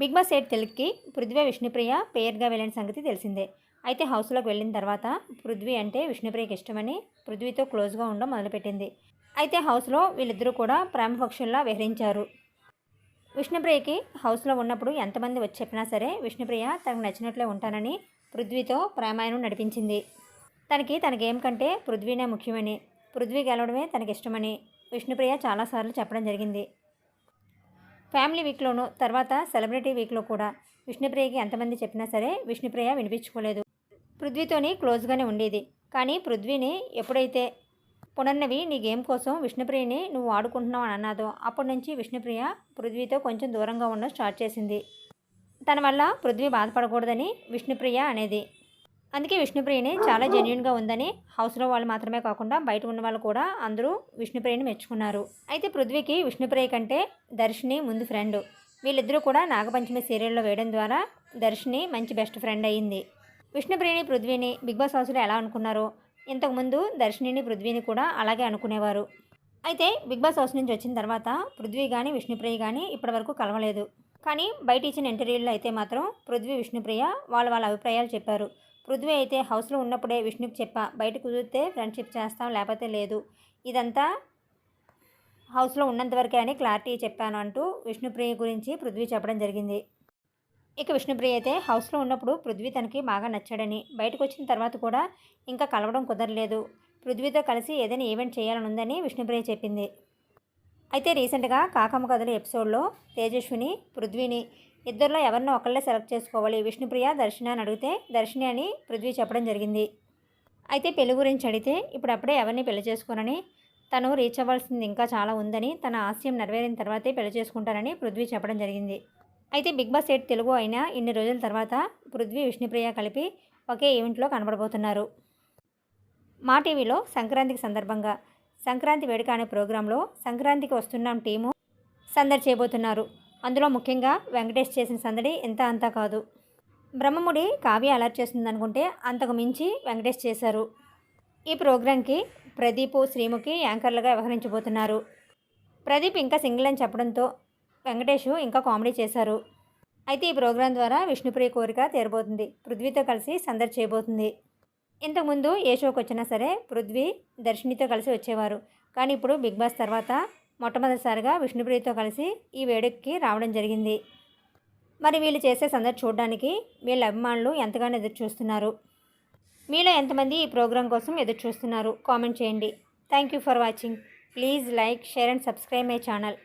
Big boss eight తెలుగుకి పృథ్వీ విష్ణుప్రియ పేరుగా వెళ్ళిన సంగతి తెలిసిందే. అయితే హౌస్లోకి వెళ్ళిన తర్వాత పృథ్వీ అంటే విష్ణుప్రియకి ఇష్టమని పృథ్వీతో క్లోజ్గా ఉండడం మొదలుపెట్టింది. అయితే హౌస్లో వీళ్ళిద్దరూ కూడా ప్రేమ పక్షుల్లా విహరించారు. విష్ణుప్రియకి హౌస్లో ఉన్నప్పుడు ఎంతమంది వచ్చి చెప్పినా సరే విష్ణుప్రియ తనకు నచ్చినట్లే ఉంటానని పృథ్వీతో ప్రేమాయణం నడిపించింది. తనకి తన గేమ్ కంటే పృథ్వీనే ముఖ్యమని పృథ్వీ గెలవడమే తనకి ఇష్టమని విష్ణుప్రియ చాలాసార్లు చెప్పడం జరిగింది. ఫ్యామిలీ వీక్లోనూ తర్వాత సెలబ్రిటీ వీక్లో కూడా విష్ణుప్రియకి ఎంతమంది చెప్పినా సరే విష్ణుప్రియ వినిపించుకోలేదు. పృథ్వీతోని క్లోజ్గానే ఉండేది. కానీ పృథ్వీని ఎప్పుడైతే పునర్నవి నీ గేమ్ కోసం విష్ణుప్రియని నువ్వు ఆడుకుంటున్నావు అని అన్నాదో అప్పటి నుంచి విష్ణుప్రియ పృథ్వీతో కొంచెం దూరంగా ఉండడం స్టార్ట్ చేసింది. తన వల్ల పృథ్వీ బాధపడకూడదని విష్ణుప్రియ అనేది అందుకే విష్ణుప్రియని చాలా జెన్యున్గా ఉందని హౌస్లో వాళ్ళు మాత్రమే కాకుండా బయట ఉన్న వాళ్ళు కూడా అందరూ విష్ణుప్రియని మెచ్చుకున్నారు. అయితే పృథ్వీకి విష్ణుప్రియ కంటే దర్శిని ముందు ఫ్రెండ్ వీళ్ళిద్దరూ కూడా నాగపంచమి సీరియల్లో వేయడం ద్వారా దర్శిని మంచి బెస్ట్ ఫ్రెండ్ అయ్యింది విష్ణుప్రియని పృథ్వీని బిగ్ బాస్ హౌస్లో ఎలా అనుకున్నారో ఇంతకుముందు దర్శినిని పృథ్వీని కూడా అలాగే అనుకునేవారు. అయితే బిగ్ బాస్ హౌస్ నుంచి వచ్చిన తర్వాత పృథ్వీ కానీ విష్ణుప్రియ కానీ ఇప్పటివరకు కలవలేదు. కానీ బయట ఇచ్చిన ఇంటర్వ్యూల్లో అయితే మాత్రం పృథ్వీ విష్ణుప్రియ వాళ్ళ వాళ్ళ అభిప్రాయాలు చెప్పారు. పృథ్వీ అయితే హౌస్లో ఉన్నప్పుడే విష్ణుకి చెప్పా బయట కుదిరితే ఫ్రెండ్షిప్ చేస్తాం లేకపోతే లేదు. ఇదంతా హౌస్లో ఉన్నంతవరకే అని క్లారిటీ చెప్పాను అంటూ విష్ణుప్రియ గురించి పృథ్వీ చెప్పడం జరిగింది. ఇక విష్ణుప్రియ అయితే హౌస్లో ఉన్నప్పుడు పృథ్వీ తనకి బాగా నచ్చాడని బయటకు వచ్చిన తర్వాత కూడా ఇంకా కలవడం కుదరలేదు. పృథ్వీతో కలిసి ఏదైనా ఈవెంట్ చేయాలని ఉందని విష్ణుప్రియ చెప్పింది. అయితే రీసెంట్గా కాకమ్మ కథలు ఎపిసోడ్లో తేజస్విని పృథ్వీని ఇద్దరిలో ఎవరినో ఒకళ్ళే సెలెక్ట్ చేసుకోవాలి విష్ణుప్రియ దర్శన అని అడిగితే దర్శిని అని పృథ్వీ చెప్పడం జరిగింది. అయితే పెళ్ళి గురించి అడిగితే ఇప్పుడప్పుడే ఎవరిని పెళ్ళి చేసుకోనని తను రీచ్ అవ్వాల్సింది ఇంకా చాలా ఉందని తన ఆశయం నెరవేరిన తర్వాతే పెళ్ళి చేసుకుంటానని పృథ్వీ చెప్పడం జరిగింది. అయితే బిగ్ బాస్ ఎయిట్ తెలుగు అయినా ఇన్ని రోజుల తర్వాత పృథ్వీ విష్ణుప్రియ కలిపి ఒకే ఈవెంట్లో కనబడబోతున్నారు. మా టీవీలో సంక్రాంతికి సందర్భంగా సంక్రాంతి వేడుక అనే ప్రోగ్రాంలో సంక్రాంతికి వస్తున్నాం టీము. సందడి చేయబోతున్నారు. అందులో ముఖ్యంగా వెంకటేష్ చేసిన సందడి ఎంత అంతా కాదు. బ్రహ్మముడి కావ్య అలర్ట్ చేస్తుంది అనుకుంటే అంతకు మించి వెంకటేష్ చేశారు. ఈ ప్రోగ్రాంకి ప్రదీప్ శ్రీముఖి యాంకర్లుగా వ్యవహరించబోతున్నారు. ప్రదీప్ ఇంకా సింగిల్ అని చెప్పడంతో వెంకటేష్ ఇంకా కామెడీ చేశారు. అయితే ఈ ప్రోగ్రాం ద్వారా విష్ణుప్రియ కోరిక తీరబోతుంది. పృథ్వీతో కలిసి సందడి చేయబోతుంది. ఇంతకుముందు ఏ షోకి వచ్చినా సరే పృథ్వీ దర్శినితో కలిసి వచ్చేవారు. కానీ ఇప్పుడు బిగ్ బాస్ తర్వాత మొట్టమొదటిసారిగా విష్ణుప్రియతో కలిసి ఈ వేడుకకి రావడం జరిగింది. మరి వీళ్ళు చేసే సందడి చూడడానికి వీళ్ళ అభిమానులు ఎంతగానో ఎదురు చూస్తున్నారు మీలో ఎంతమంది ఈ ప్రోగ్రాం కోసం ఎదురు చూస్తున్నారు కామెంట్ చేయండి. Thank you for watching. Please like share and subscribe my channel.